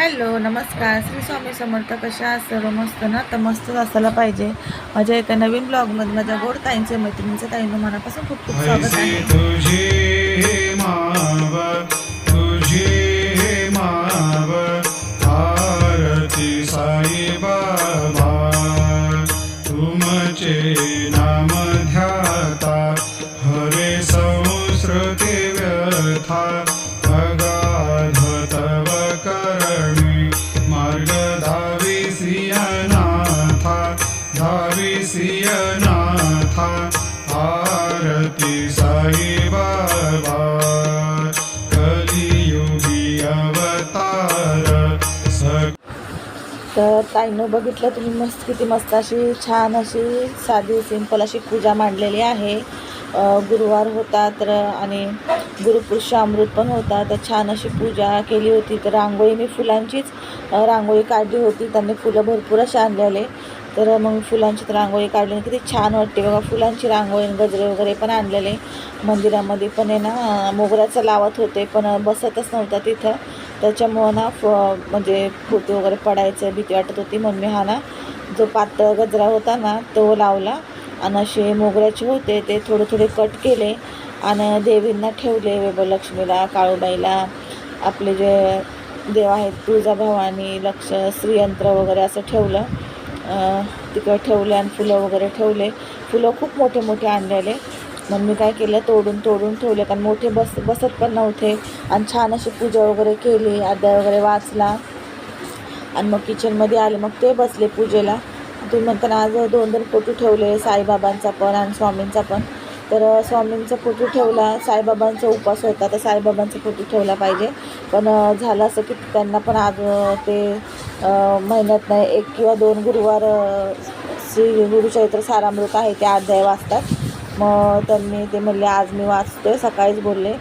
Hello नमस्कार. श्री स्वामी समर्थ कशा सर्व मस्त ना? तर मस्तच असायला पाहिजे. माझ्या एका नवीन ब्लॉगमध्ये माझ्या गोड ताईंचे मैत्रिणींचं ताईंनो मनापासून खूप खूप स्वागत आहे. आरती साई बाबा कलियुगी अवतार तर ताईनं बघितलं तुम्ही मस्त किती मस्त अशी छान अशी साधी सिंपल अशी पूजा मांडलेली आहे. गुरुवार होता तर आणि गुरुपुरुष अमृत पण होता तर छान अशी पूजा केली होती. तर रांगोळी मी फुलांचीच रांगोळी काढली होती. त्यांनी फुलं भरपूर असे आणलेले. तर मग फुलांची तर रांगोळी काढली आणि किती छान वाटते बघा. फुलांची रांगोळी आणि गजरे वगैरे पण आणलेले. मंदिरामध्ये पण आहे ना मोगऱ्याचं लावत होते पण बसतच नव्हता तिथं. त्याच्यामुळं ना फ म्हणजे फुटे वगैरे पडायचं भीती वाटत होती. म्हणून मी हा ना जो पातळ गजरा होता ना तो लावला. आणि असे मोगऱ्याचे होते ते थोडे थोडे कट केले. आणि देवींना ठेवले वैभवलक्ष्मीला काळूबाईला. आपले जे देव आहेत तुळजाभवानी लक्ष श्रीयंत्र वगैरे असं ठेवलं. तिकडे ठेवले आणि फुलं वगैरे ठेवले. फुलं खूप मोठे मोठे आणलेले. मग मी काय केलं तोडून तोडून ठेवले. कारण मोठे बस बसत पण नव्हते. आणि छान अशी पूजा वगैरे केली अध्याय वगैरे वाचला. आणि मग किचनमध्ये आले. मग ते बसले पूजेला. तुम्ही म्हणताना आज दोन दोन फोटो ठेवले साईबाबांचा पण आणि स्वामींचा पण. तर स्वामींचा फोटो ठेवला. साईबाबांचा उपास होता तर साईबाबांचा फोटो ठेवला पाहिजे. पण झालं असं की त्यांना पण आज ते अ, महिन्यात नाही एक किंवा दोन गुरुवार श्री गुरुचरित्र सारामृत आहे ते अध्याय वाचतात. मग त्यांनी ते म्हणले आज मी वाचतोय. सकाळीच बोलले.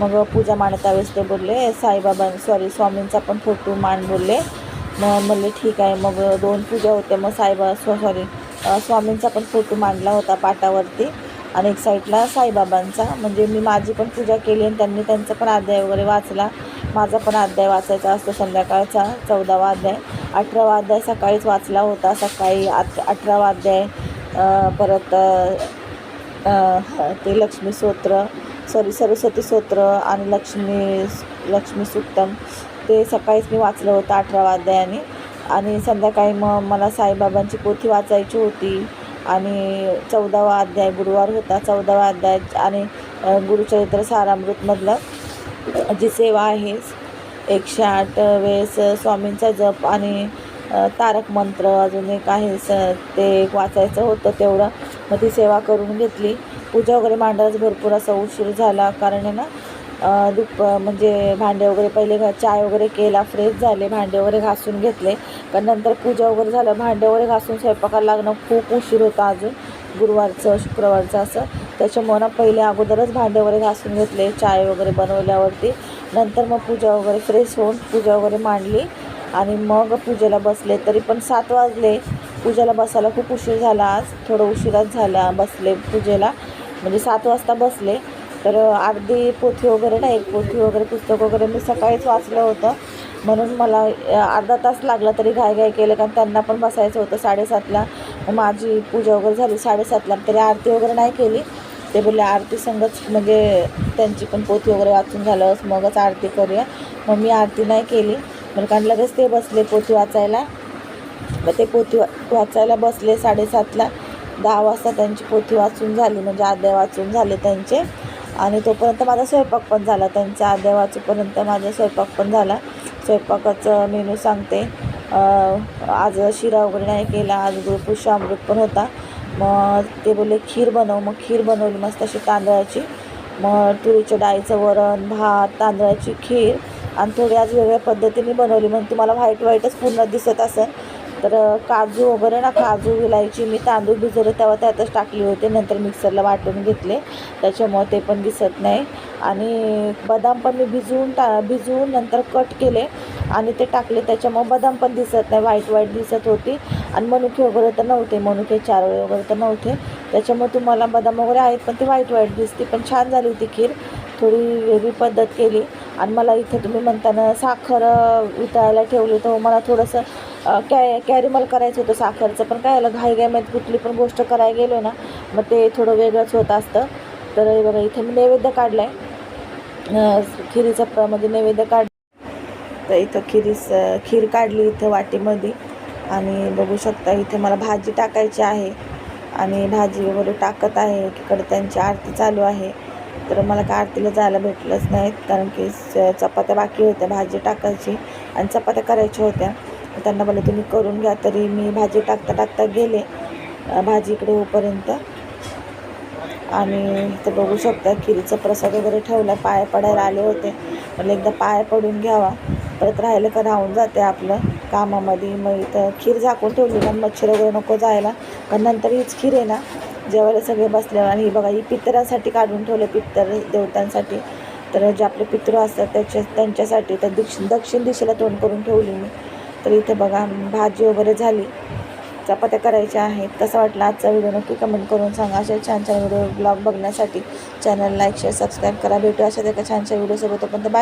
मग पूजा मांडता वेळेस ते बोलले साईबाबां सॉरी स्वामींचा पण फोटो मान बोलले. मग म्हणले ठीक आहे. मग दोन पूजा होत्या. मग साईबा स्व सॉरी स्वामींचा पण फोटो मांडला होता पाटावरती आणि एक साईडला साईबाबांचा. म्हणजे मी माझी पण पूजा केली आणि त्यांनी त्यांचा पण अध्याय वगैरे वाचला. माझा पण अध्याय वाचायचा असतो संध्याकाळचा चौदावा अध्याय. अठरावा अध्याय सकाळीच वाचला होता सकाळी आठ अठरावा अध्याय परत ते लक्ष्मी स्तोत्र सॉरी सरस्वती स्तोत्र आणि लक्ष्मी लक्ष्मी सुक्तम ते सकाळीच मी वाचलं होतं अठरावा अध्यायाने आणि संध्याकाळी मग मला साईबाबांची पोथी वाचायची होती. आणि चौदावा अध्याय गुरुवार होता चौदावा अध्याय आणि गुरुचरित्र सारामृतमधलं जी सेवा आहे एकशे आठ वेळेस स्वामींचा जप आणि तारक मंत्र अजून एक आहे स ते एक वाचायचं होतं तेवढं. मग ती सेवा करून घेतली. पूजा वगैरे मांडायला भरपूर असा उशीर झाला कारण आहे ना दुप म्हणजे भांडे वगैरे पहिले घा चाय वगैरे केला फ्रेश झाले भांडे वगैरे घासून घेतले. कारण नंतर पूजा वगैरे झालं भांडे वगैरे घासून स्वयंपाकाला लागणं खूप उशीर होता अजून गुरुवारचं शुक्रवारचं असं. त्याच्यामुळं ना पहिले अगोदरच भांडे वगैरे घासून घेतले चाय वगैरे बनवल्यावरती. नंतर मग पूजा वगैरे फ्रेश होऊन पूजा वगैरे मांडली. आणि मग पूजेला बसले तरी पण सात वाजले. पूजेला बसायला खूप उशीर झाला आज. थोडं उशिराच झाला बसले पूजेला. म्हणजे सात वाजता बसले. तर अर्धी पोथी वगैरे ना एक पोथी वगैरे पुस्तक वगैरे मी सकाळीच वाचलं होतं. म्हणून मला अर्धा तास लागला तरी घाई घाई केलं कारण त्यांना पण बसायचं होतं साडेसातला. माझी पूजा वगैरे झाली साडेसातला तरी आरती वगैरे नाही केली. ते बोलले आरती संगच म्हणजे त्यांची पण पोथी वगैरे वाचून झालं मगच आरती करूया. मग मी आरती नाही केली. म्हणजे कारण लगेच ते बसले पोथी वाचायला. मग ते पोथी वा वाचायला बसले साडेसातला. दहा वाजता त्यांची पोथी वाचून झाली म्हणजे आद्या वाचून झाले त्यांचे. आणि तोपर्यंत माझा स्वयंपाक पण झाला. त्यांचा आद्या वाचूपर्यंत माझा स्वयंपाक पण झाला. स्वयंपाकाचं मेनू सांगते. आज शिरा वगैरे नाही केला. आज गुरुपुष्य अमृत पण होता. मग ते बोलले खीर बनव. मग खीर बनवली मस्त अशी तांदळाची. मग तुरीच्या डाळीचं वरण भात तांदळाची खीर आणि थोडी आज वेगळ्या पद्धतीने बनवली. म्हणून तुम्हाला व्हाईट व्हाईटच पूर्ण दिसत असेल. तर काजू वगैरे ना काजू विलायची मी तांदूळ भिजवले तेव्हा त्यातच टाकली होते. नंतर मिक्सरला वाटून घेतले. त्याच्यामुळे ते पण दिसत नाही. आणि बदाम पण मी भिजवून टा भिजवून नंतर कट केले. आणि ते टाकले त्याच्यामुळे बदाम पण दिसत नाही. व्हाईट व्हाईट दिसत होती. आणि मनुके वगैरे तर नव्हते. मनुके चारोळे वगैरे तर नव्हते. त्याच्यामुळे तुम्हाला बदाम वगैरे आहेत पण ते व्हाईट व्हाईट दिसते. पण छान झाली होती खीर. थोडी वेगळी पद्धत केली. आणि मला इथे तुम्ही म्हणताना साखर वितळायला ठेवली. तर मला थोडंसं कॅ कॅरिमल करायचं होतं साखरचं. पण काय झालं घाई घाईमध्ये कुठली पण गोष्ट करायला गेलो ना मग ते थोडं वेगळंच होत असतं. तर बघा इथे मी नैवेद्य काढला आहे खिरीचा म्हणजे नैवेद्य काढ तर इथं खिरीस खीर काढली इथं वाटीमध्ये. आणि बघू शकता इथे मला भाजी टाकायची आहे. आणि भाजी वगैरे टाकत आहे. इकडे त्यांची आरती चालू आहे. तर मला काय आरतीला जायला भेटलंच नाहीत कारण की स- चपात्या बाकी होत्या. भाजी टाकायची आणि चपात्या करायच्या होत्या. त्यांना बोलले तुम्ही करून घ्या. तरी मी भाजी टाकता टाकता गेले. भाजी इकडे होईपर्यंत आणि इथं बघू शकता खिरीचा प्रसाद वगैरे ठेवला. पाया पडायला आले होते. मला एकदा पाया पडून घ्यावा. परत राहिलं का राहून जाते आपलं कामामध्ये. मग इथं खीर झाकून ठेवली पण मच्छर वगैरे नको जायला. कारण नंतर हीच खीर आहे ना जेवायला सगळे बसल्यावर आणि ही बघा ही पितरांसाठी काढून ठेवलं पित्तर देवतांसाठी. तर जे आपले पितृ असतात त्याच्या त्यांच्यासाठी तर दक्षिण दक्षिण दिशेला तोंड करून ठेवली मी. तर इथे बघा भाजी वगैरे झाली. चपात्या करायच्या आहेत. कसा वाटला आजचा व्हिडिओ नक्की कमेंट करून सांगा. अशा छान छान व्हिडिओ ब्लॉग बघण्यासाठी चॅनल लाईक शेअर सबस्क्राईब करा. भेटू अशा एका छानशा व्हिडिओसोबत. पण बाय.